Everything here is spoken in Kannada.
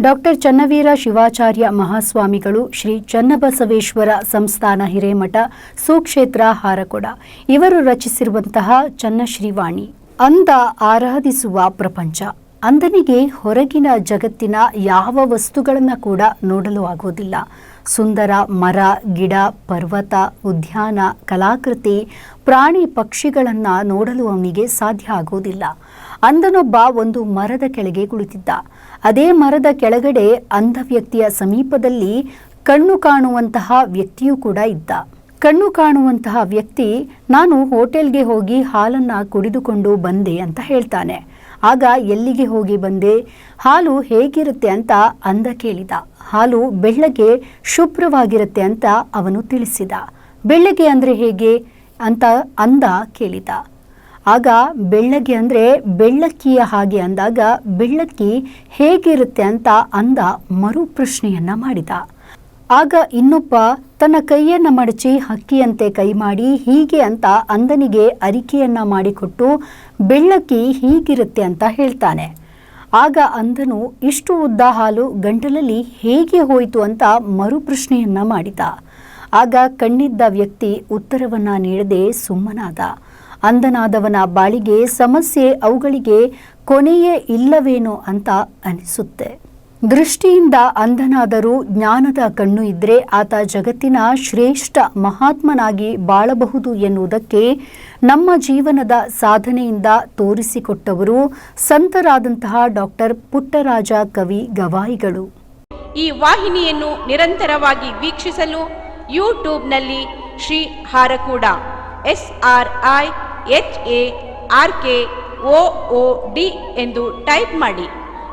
ಡಾಕ್ಟರ್ ಚನ್ನವೀರ ಶಿವಾಚಾರ್ಯ ಮಹಾಸ್ವಾಮಿಗಳು ಶ್ರೀ ಚನ್ನಬಸವೇಶ್ವರ ಸಂಸ್ಥಾನ ಹಿರೇಮಠ, ಸುಕ್ಷೇತ್ರ ಹಾರಕೊಡ. ಇವರು ರಚಿಸಿರುವಂತಹ ಚನ್ನಶ್ರೀವಾಣಿ ಅಂದ ಆರಾಧಿಸುವ ಪ್ರಪಂಚ. ಅಂದನಿಗೆ ಹೊರಗಿನ ಜಗತ್ತಿನ ಯಾವ ವಸ್ತುಗಳನ್ನು ಕೂಡ ನೋಡಲು ಆಗೋದಿಲ್ಲ. ಸುಂದರ ಮರ, ಗಿಡ, ಪರ್ವತ, ಉದ್ಯಾನ, ಕಲಾಕೃತಿ, ಪ್ರಾಣಿ ಪಕ್ಷಿಗಳನ್ನು ನೋಡಲು ಅವನಿಗೆ ಸಾಧ್ಯ ಆಗೋದಿಲ್ಲ. ಅಂದನೊಬ್ಬ ಒಂದು ಮರದ ಕೆಳಗೆ ಕುಳಿತಿದ್ದ. ಅದೇ ಮರದ ಕೆಳಗಡೆ ಅಂಧ ವ್ಯಕ್ತಿಯ ಸಮೀಪದಲ್ಲಿ ಕಣ್ಣು ಕಾಣುವಂತಹ ವ್ಯಕ್ತಿಯೂ ಕೂಡ ಇದ್ದ. ಕಣ್ಣು ಕಾಣುವಂತಹ ವ್ಯಕ್ತಿ, ನಾನು ಹೋಟೆಲ್ಗೆ ಹೋಗಿ ಹಾಲನ್ನು ಕುಡಿದುಕೊಂಡು ಬಂದೆ ಅಂತ ಹೇಳ್ತಾನೆ. ಆಗ ಎಲ್ಲಿಗೆ ಹೋಗಿ ಬಂದೆ? ಹಾಲು ಹೇಗಿರುತ್ತೆ ಅಂತ ಅಂದ ಕೇಳಿದ. ಹಾಲು ಬೆಳ್ಳಗೆ ಶುಭ್ರವಾಗಿರುತ್ತೆ ಅಂತ ಅವನು ತಿಳಿಸಿದ. ಬೆಳ್ಳಗೆ ಅಂದರೆ ಹೇಗೆ? ಅಂತ ಅಂದ ಕೇಳಿದ. ಆಗ ಬೆಳ್ಳಗೆ ಅಂದರೆ ಬೆಳ್ಳಕ್ಕಿಯ ಹಾಗೆ ಅಂದಾಗ, ಬೆಳ್ಳಕ್ಕಿ ಹೇಗಿರುತ್ತೆ ಅಂತ ಅಂದ ಮರು ಪ್ರಶ್ನೆಯನ್ನ ಮಾಡಿದ. ಆಗ ಇನ್ನೊಬ್ಬ ತನ್ನ ಕೈಯನ್ನು ಮಡಚಿ ಹಕ್ಕಿಯಂತೆ ಕೈ ಮಾಡಿ ಹೀಗೆ ಅಂತ ಅಂದನಿಗೆ ಅರಿಕೆಯನ್ನು ಮಾಡಿಕೊಟ್ಟು ಬೆಳ್ಳಕ್ಕಿ ಹೀಗಿರುತ್ತೆ ಅಂತ ಹೇಳ್ತಾನೆ. ಆಗ ಅಂದನು ಇಷ್ಟು ಉದ್ದ ಹಾಲು ಗಂಟಲಲ್ಲಿ ಹೇಗೆ ಹೋಯಿತು ಅಂತ ಮರುಪ್ರಶ್ನೆಯನ್ನ ಮಾಡಿದ. ಆಗ ಕಣ್ಣಿದ್ದ ವ್ಯಕ್ತಿ ಉತ್ತರವನ್ನ ನೀಡದೆ ಸುಮ್ಮನಾದ. ಅಂದನಾದವನ ಬಾಳಿಗೆ ಸಮಸ್ಯೆ ಅವುಗಳಿಗೆ ಕೊನೆಯೇ ಇಲ್ಲವೇನೋ ಅಂತ ಅನಿಸುತ್ತೆ. ದೃಷ್ಟಿಯಿಂದ ಅಂಧನಾದರೂ ಜ್ಞಾನದ ಕಣ್ಣು ಇದ್ರೆ ಆತ ಜಗತ್ತಿನ ಶ್ರೇಷ್ಠ ಮಹಾತ್ಮನಾಗಿ ಬಾಳಬಹುದು ಎನ್ನುವುದಕ್ಕೆ ನಮ್ಮ ಜೀವನದ ಸಾಧನೆಯಿಂದ ತೋರಿಸಿಕೊಟ್ಟವರು ಸಂತರಾದಂತಹ ಡಾಕ್ಟರ್ ಪುಟ್ಟರಾಜ ಕವಿ ಗವಾಯಿಗಳು. ಈ ವಾಹಿನಿಯನ್ನು ನಿರಂತರವಾಗಿ ವೀಕ್ಷಿಸಲು ಯೂಟ್ಯೂಬ್ನಲ್ಲಿ Shri Harakuda, S R I H A R K D ಎಂದು ಟೈಪ್ ಮಾಡಿ.